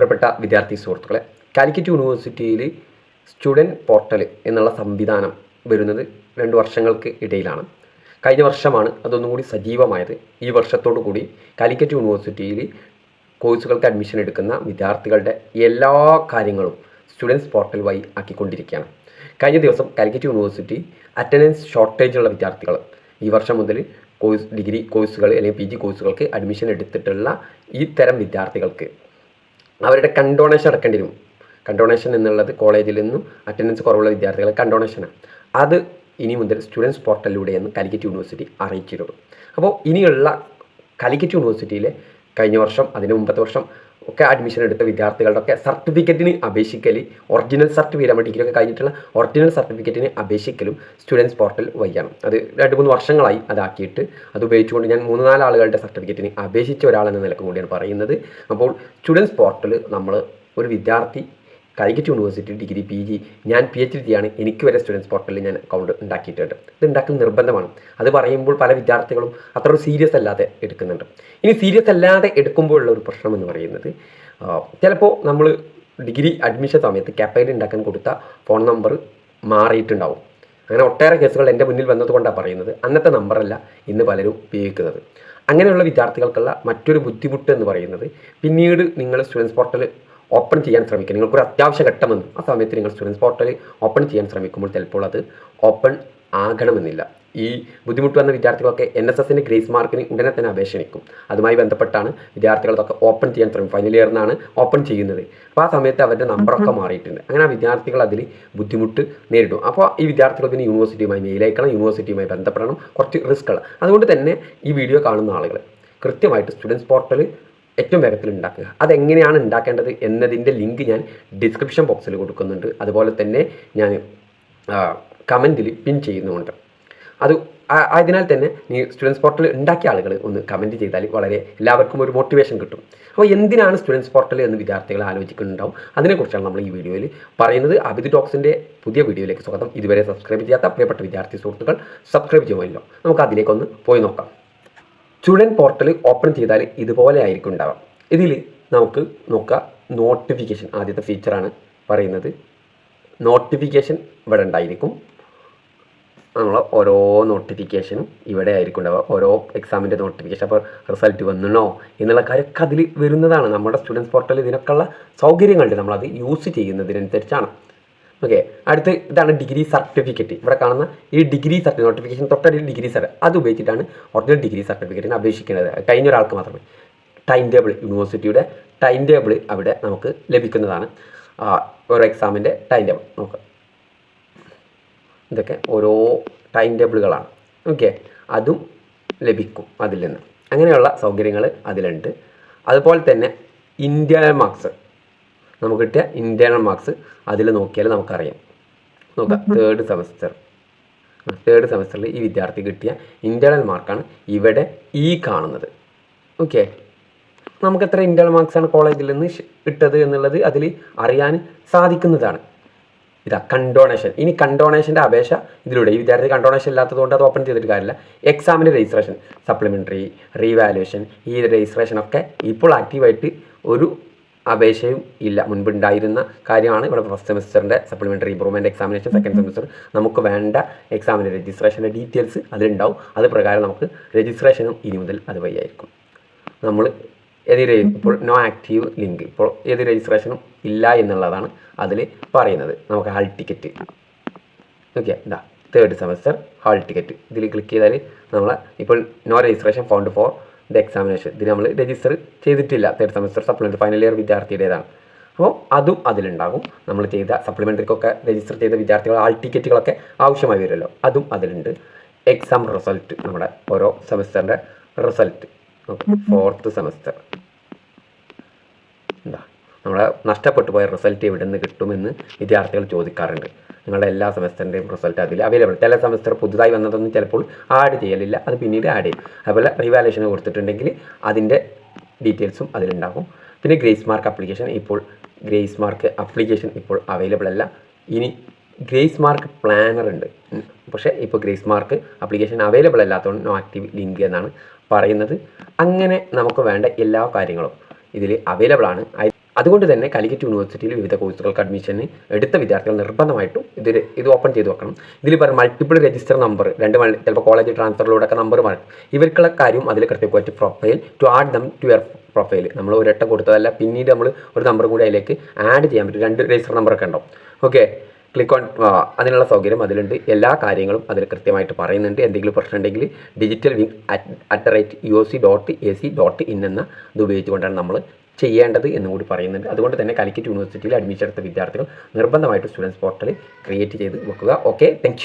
പ്രിയപ്പെട്ട വിദ്യാർത്ഥി സുഹൃത്തുക്കളെ കാലിക്കറ്റ് യൂണിവേഴ്സിറ്റിയിൽ സ്റ്റുഡന്റ് പോർട്ടൽ എന്നുള്ള സംവിധാനം വരുന്നത് രണ്ട് വർഷങ്ങൾക്ക് ഇടയിലാണ്. കഴിഞ്ഞ വർഷമാണ് അതൊന്നും കൂടി സജീവമായത്. ഈ വർഷത്തോടു കൂടി കാലിക്കറ്റ് യൂണിവേഴ്സിറ്റിയിൽ കോഴ്സുകൾക്ക് അഡ്മിഷൻ എടുക്കുന്ന വിദ്യാർത്ഥികളുടെ എല്ലാ കാര്യങ്ങളും സ്റ്റുഡൻസ് പോർട്ടൽ വഴി ആക്കിക്കൊണ്ടിരിക്കുകയാണ്. കഴിഞ്ഞ ദിവസം കാലിക്കറ്റ് യൂണിവേഴ്സിറ്റി അറ്റൻഡൻസ് ഷോർട്ടേജ് ഉള്ള വിദ്യാർത്ഥികൾ ഈ വർഷം മുതൽ കോഴ്സ് ഡിഗ്രി കോഴ്സുകൾ അല്ലെങ്കിൽ പി കോഴ്സുകൾക്ക് അഡ്മിഷൻ എടുത്തിട്ടുള്ള ഈ തരം വിദ്യാർത്ഥികൾക്ക് അവരുടെ കണ്ടോണേഷൻ അടക്കേണ്ടി വരും. കണ്ടോണേഷൻ എന്നുള്ളത് കോളേജിൽ നിന്നും അറ്റൻഡൻസ് കുറവുള്ള വിദ്യാർത്ഥികളെ കണ്ടോണേഷനാണ് അത് ഇനി മുതൽ സ്റ്റുഡൻസ് പോർട്ടലിലൂടെയെന്ന് കാലിക്കറ്റ് യൂണിവേഴ്സിറ്റി അറിയിച്ചിരുന്നു. അപ്പോൾ ഇനിയുള്ള കാലിക്കറ്റ് യൂണിവേഴ്സിറ്റിയിലെ കഴിഞ്ഞ വർഷം അതിന് മുമ്പത്തെ വർഷം ഒക്കെ അഡ്മിഷൻ എടുത്ത വിദ്യാർത്ഥികളുടെ ഒക്കെ സർട്ടിഫിക്കറ്റിന് അപേക്ഷിക്കൽ ഒറിജിനൽ സർട്ടിഫിക്കറ്റ് നമ്മുടെ ഡിഗ്രി ഒക്കെ കഴിഞ്ഞിട്ടുള്ള ഒറിജിനൽ സർട്ടിഫിക്കറ്റിന് അപേക്ഷിക്കലും സ്റ്റുഡൻസ് പോർട്ടൽ വഴിയാണ്. അത് രണ്ട് മൂന്ന് വർഷങ്ങളായി അതാക്കിയിട്ട് അത് ഉപയോഗിച്ചുകൊണ്ട് ഞാൻ മൂന്ന് നാല് ആളുകളുടെ സർട്ടിഫിക്കറ്റിന് അപേക്ഷിച്ച ഒരാളെന്ന നിലയ്ക്ക് കൂടിയാണ് പറയുന്നത്. അപ്പോൾ സ്റ്റുഡൻസ് പോർട്ടൽ നമ്മൾ ഒരു വിദ്യാർത്ഥി Calicut university degree P G ഞാൻ പി എച്ച് ഡി ആണ് എനിക്ക് വരെ സ്റ്റുഡൻസ് പോർട്ടലിൽ ഞാൻ അക്കൗണ്ട് ഉണ്ടാക്കിയിട്ടുണ്ട്. ഇത് ഉണ്ടാക്കൽ നിർബന്ധമാണ്. അത് പറയുമ്പോൾ പല വിദ്യാർത്ഥികളും അത്ര സീരിയസ് അല്ലാതെ എടുക്കുന്നുണ്ട്. ഇനി സീരിയസ് അല്ലാതെ എടുക്കുമ്പോഴുള്ള ഒരു പ്രശ്നം എന്ന് പറയുന്നത് ചിലപ്പോൾ നമ്മൾ ഡിഗ്രി അഡ്മിഷൻ സമയത്ത് ക്യാപൈഡ് ഉണ്ടാക്കാൻ കൊടുത്ത ഫോൺ നമ്പർ മാറിയിട്ടുണ്ടാവും. അങ്ങനെ ഒട്ടേറെ കേസുകൾ എന്റെ മുന്നിൽ വന്നതുകൊണ്ടാണ് പറയുന്നത്. അന്നത്തെ നമ്പറല്ല ഇന്ന് പലരും ഉപയോഗിക്കുന്നത്. അങ്ങനെയുള്ള വിദ്യാർത്ഥികൾക്കുള്ള മറ്റൊരു ബുദ്ധിമുട്ട് എന്ന് പറയുന്നത് പിന്നീട് നിങ്ങൾ സ്റ്റുഡൻസ് പോർട്ടൽ ഓപ്പൺ ചെയ്യാൻ ശ്രമിക്കുക. നിങ്ങൾക്കൊരു അത്യാവശ്യ ഘട്ടമെന്ന് ആ സമയത്ത് നിങ്ങൾ സ്റ്റുഡൻസ് പോർട്ടൽ ഓപ്പൺ ചെയ്യാൻ ശ്രമിക്കുമ്പോൾ ചിലപ്പോൾ അത് ഓപ്പൺ ആകണമെന്നില്ല. ഈ ബുദ്ധിമുട്ട് വന്ന വിദ്യാർത്ഥികളൊക്കെ എൻ എസ് എസിന്റെ ഗ്രേസ് മാർക്കിന് ഉടനെ തന്നെ അപേക്ഷണിക്കും അതുമായി ബന്ധപ്പെട്ടാണ് വിദ്യാർത്ഥികളൊക്കെ ഓപ്പൺ ചെയ്യാൻ ശ്രമിക്കും ഫൈനൽ നിന്നാണ് ഓപ്പൺ ചെയ്യുന്നത്. അപ്പോൾ ആ സമയത്ത് അവരുടെ നമ്പറൊക്കെ മാറിയിട്ടുണ്ട്. അങ്ങനെ ആ വിദ്യാർത്ഥികൾ അതിൽ ബുദ്ധിമുട്ട് നേരിടും. അപ്പോൾ ഈ വിദ്യാർത്ഥികൾ പിന്നെ യൂണിവേഴ്സിറ്റിയുമായി മെയിൽ യൂണിവേഴ്സിറ്റിയുമായി ബന്ധപ്പെടണം. കുറച്ച് റിസ്ക്കുകൾ അതുകൊണ്ട് തന്നെ ഈ വീഡിയോ കാണുന്ന ആളുകൾ കൃത്യമായിട്ട് സ്റ്റുഡൻസ് പോർട്ടൽ ഏറ്റവും വേഗത്തിൽ ഉണ്ടാക്കുക. അതെങ്ങനെയാണ് ഉണ്ടാക്കേണ്ടത് എന്നതിന്റെ ലിങ്ക് ഞാൻ ഡിസ്ക്രിപ്ഷൻ ബോക്സിൽ കൊടുക്കുന്നുണ്ട്. അതുപോലെ തന്നെ ഞാൻ കമന്റിൽ പിൻ ചെയ്യുന്നുമുണ്ട്. അത് ആയതിനാൽ തന്നെ നീ സ്റ്റുഡൻസ് പോർട്ടൽ ഉണ്ടാക്കിയ ആളുകൾ ഒന്ന് കമന്റ് ചെയ്താൽ വളരെ എല്ലാവർക്കും ഒരു മോട്ടിവേഷൻ കിട്ടും. അപ്പോൾ എന്തിനാണ് സ്റ്റുഡൻസ് പോർട്ടൽ എന്ന് വിദ്യാർത്ഥികൾ ആലോചിക്കുന്നുണ്ടാവും? അതിനെക്കുറിച്ചാണ് നമ്മൾ ഈ വീഡിയോയിൽ പറയുന്നത്. അബിദ് ടോക്സിന്റെ പുതിയ വീഡിയോയിലേക്ക് സ്വാഗതം. ഇതുവരെ സബ്സ്ക്രൈബ് ചെയ്യാത്ത പ്രിയപ്പെട്ട വിദ്യാർത്ഥി സുഹൃത്തുക്കൾ സബ്സ്ക്രൈബ് ചെയ്യുമല്ലോ. നമുക്ക് അതിലേക്കൊന്ന് പോയി നോക്കാം. സ്റ്റുഡന്റ് പോർട്ടൽ ഓപ്പൺ ചെയ്താൽ ഇതുപോലെ ആയിരിക്കും ഉണ്ടാവാം ഇതിൽ നമുക്ക് നോക്കാം നോട്ടിഫിക്കേഷൻ ആദ്യത്തെ ഫീച്ചറാണ് പറയുന്നത്. നോട്ടിഫിക്കേഷൻ ഇവിടെ ഉണ്ടായിരിക്കും. നമ്മളെ ഓരോ നോട്ടിഫിക്കേഷനും ഇവിടെ ആയിരിക്കും ഉണ്ടാവുക ഓരോ എക്സാമിന്റെ നോട്ടിഫിക്കേഷൻ അപ്പോൾ റിസൾട്ട് വന്നണോ എന്നുള്ള കാര്യമൊക്കെ അതിൽ വരുന്നതാണ്. നമ്മുടെ സ്റ്റുഡൻസ് പോർട്ടലിൽ ഇതിനൊക്കെയുള്ള സൗകര്യങ്ങളുണ്ട്. നമ്മളത് യൂസ് ചെയ്യുന്നതിനനുസരിച്ചാണ്. ഓക്കെ അടുത്ത് ഇതാണ് ഡിഗ്രി സർട്ടിഫിക്കറ്റ് ഇവിടെ കാണുന്ന ഈ ഡിഗ്രി സർട്ടിഫിക്കറ്റ് നോട്ടിഫിക്കേഷൻ തൊട്ടടി ഡിഗ്രി സർട്ടിഫിക്കറ്റ് അത് ഉപയോഗിച്ചിട്ടാണ് ഒറിജിനൽ ഡിഗ്രി സർട്ടിഫിക്കറ്റിന് അപേക്ഷിക്കുന്നത്. കഴിഞ്ഞ ഒരാൾക്ക് മാത്രമേ. ടൈം ടേബിൾ യൂണിവേഴ്സിറ്റിയുടെ ടൈം ടേബിൾ അവിടെ നമുക്ക് ലഭിക്കുന്നതാണ്. ഓരോ എക്സാമിന്റെ ടൈം ടേബിൾ നമുക്ക് ഇതൊക്കെ ഓരോ ടൈം ടേബിളുകളാണ് ഓക്കെ അതും ലഭിക്കും അതിൽ നിന്ന്. അങ്ങനെയുള്ള സൗകര്യങ്ങൾ അതിലുണ്ട്. അതുപോലെ തന്നെ ഇന്ത്യ മാർക്സ് നമുക്ക് കിട്ടിയ ഇന്റേർണൽ മാർക്സ് അതിൽ നോക്കിയാൽ നമുക്കറിയാം. നോക്കാം തേർഡ് സെമസ്റ്റർ തേർഡ് സെമസ്റ്ററിൽ ഈ വിദ്യാർത്ഥി കിട്ടിയ ഇന്റേർണൽ മാർക്കാണ് ഇവിടെ ഈ കാണുന്നത്. ഓക്കെ നമുക്ക് എത്ര ഇന്റേർണൽ മാർക്സാണ് കോളേജിൽ നിന്ന് ഇട്ടത് എന്നുള്ളത് അതിൽ അറിയാൻ സാധിക്കുന്നതാണ്. ഇതാ കണ്ടോണേഷൻ ഇനി കണ്ടോണേഷന്റെ അപേക്ഷ ഇതിലൂടെ. ഈ വിദ്യാർത്ഥി കണ്ടോണേഷൻ ഇല്ലാത്തതുകൊണ്ട് അത് ഓപ്പൺ ചെയ്തിട്ട് കാര്യമില്ല. എക്സാമിന്റെ രജിസ്ട്രേഷൻ സപ്ലിമെന്ററി റീവാലുവേഷൻ ഈ രജിസ്ട്രേഷൻ ഒക്കെ ഇപ്പോൾ ആക്റ്റീവായിട്ട് ഒരു അപേക്ഷയും ഇല്ല. മുൻപുണ്ടായിരുന്ന കാര്യമാണ് ഇവിടെ first സെമസ്റ്ററിന്റെ supplementary improvement examination second semester നമുക്ക് വേണ്ട എക്സാമിന്റെ രജിസ്ട്രേഷന്റെ ഡീറ്റെയിൽസ് അതിലുണ്ടാവും. അത് പ്രകാരം നമുക്ക് രജിസ്ട്രേഷനും ഇനി മുതൽ അത് വഴിയായിരിക്കും നമ്മൾ ഏത് ഇപ്പോൾ നോ ആക്റ്റീവ് ലിങ്ക് ഇപ്പോൾ ഏത് രജിസ്ട്രേഷനും ഇല്ല എന്നുള്ളതാണ് അതിൽ പറയുന്നത്. നമുക്ക് ഹാൾ ടിക്കറ്റ് ഓക്കെ ഇതാ തേർഡ് സെമസ്റ്റർ ഹാൾ ടിക്കറ്റ് ഇതിൽ ക്ലിക്ക് ചെയ്താൽ നമ്മൾ ഇപ്പോൾ no registration found for the examination ഇത് നമ്മൾ രജിസ്റ്റർ ചെയ്തിട്ടില്ല. Third semester supplementary final year വിദ്യാർത്ഥിയുടേതാണ്. അപ്പോൾ അതും അതിലുണ്ടാകും. നമ്മൾ ചെയ്ത സപ്ലിമെന്ററിക്കൊക്കെ രജിസ്റ്റർ ചെയ്ത വിദ്യാർത്ഥികൾ ആൾ ടിക്കറ്റുകളൊക്കെ ആവശ്യമായി വരുമല്ലോ. അതും അതിലുണ്ട്. എക്സാം റിസൾട്ട് നമ്മുടെ ഓരോ സെമസ്റ്ററിന്റെ റിസൾട്ട് ഫോർത്ത് സെമസ്റ്റർ എന്താ? നമ്മുടെ നഷ്ടപ്പെട്ടു പോയ റിസൾട്ട് എവിടെ നിന്ന് കിട്ടുമെന്ന് വിദ്യാർത്ഥികൾ ചോദിക്കാറുണ്ട്. നിങ്ങളുടെ എല്ലാ സെമസ്റ്ററിന്റെയും റിസൾട്ട് അതിൽ അവൈലബിൾ ചില സെമസ്റ്റർ പുതുതായി വന്നതൊന്നും ചിലപ്പോൾ ആഡ് ചെയ്യലില്ല. അത് പിന്നീട് ആഡ് ചെയ്യും. അതുപോലെ റിവാലേഷൻ കൊടുത്തിട്ടുണ്ടെങ്കിൽ അതിന്റെ ഡീറ്റെയിൽസും അതിലുണ്ടാകും. പിന്നെ ഗ്രേസ് മാർക്ക് അപ്ലിക്കേഷൻ ഇപ്പോൾ ഗ്രേസ് മാർക്ക് അപ്ലിക്കേഷൻ ഇപ്പോൾ അവൈലബിൾ അല്ല. ഇനി ഗ്രേസ് മാർക്ക് പ്ലാനർ ഉണ്ട്. പക്ഷേ ഇപ്പോൾ ഗ്രേസ് മാർക്ക് അപ്ലിക്കേഷൻ അവൈലബിൾ അല്ലാത്തതുകൊണ്ട് നോ ആക്റ്റീവ് ലിങ്ക് എന്നാണ് പറയുന്നത്. അങ്ങനെ നമുക്ക് വേണ്ട എല്ലാ കാര്യങ്ങളും ഇതിൽ അവൈലബിൾ ആണ്. അതുകൊണ്ട് തന്നെ കാലിക്കറ്റ് യൂണിവേഴ്സിറ്റിയിൽ വിവിധ കോഴ്സുകൾക്ക് അഡ്മിഷൻ എടുത്ത വിദ്യാർത്ഥികൾ നിർബന്ധമായിട്ടും ഇത് ഇത് ഓപ്പൺ ചെയ്ത് വെക്കണം. ഇതിൽ പറയും മൾട്ടിപ്പിൾ രജിസ്റ്റർ നമ്പർ രണ്ട് ചിലപ്പോൾ കോളേജ് ട്രാൻസ്ഫറിലൂടെ ഒക്കെ നമ്പർ മാറും ഇവർക്കുള്ള കാര്യം അതിൽ കൃത്യമായിട്ട് profile to add them to your profile നമ്മൾ ഒരട്ട കൊടുത്തതല്ല പിന്നീട് നമ്മൾ ഒരു നമ്പർ കൂടി അതിലേക്ക് ആഡ് ചെയ്യാൻ പറ്റും. രണ്ട് രജിസ്റ്റർ നമ്പറൊക്കെ ഉണ്ടാവും. ഓക്കെ ക്ലിക്ക് ഓൺ അതിനുള്ള സൗകര്യം അതിലുണ്ട്. എല്ലാ കാര്യങ്ങളും അതിൽ കൃത്യമായിട്ട് പറയുന്നുണ്ട്. എന്തെങ്കിലും പ്രശ്നം ഉണ്ടെങ്കിൽ digital wing at the rate U O C dot A C dot in എന്ന ഇത് ഉപയോഗിച്ചുകൊണ്ടാണ് നമ്മൾ ചെയ്യേണ്ടത് എന്നും കൂടി പറയുന്നുണ്ട്. അതുകൊണ്ട് തന്നെ കാലിക്കറ്റ് യൂണിവേഴ്സിറ്റിയിൽ അഡ്മിഷൻ എടുത്ത വിദ്യാർത്ഥികൾ നിർബന്ധമായിട്ട് സ്റ്റുഡൻസ് പോർട്ടൽ ക്രിയേറ്റ് ചെയ്ത് വെക്കുക. Okay thank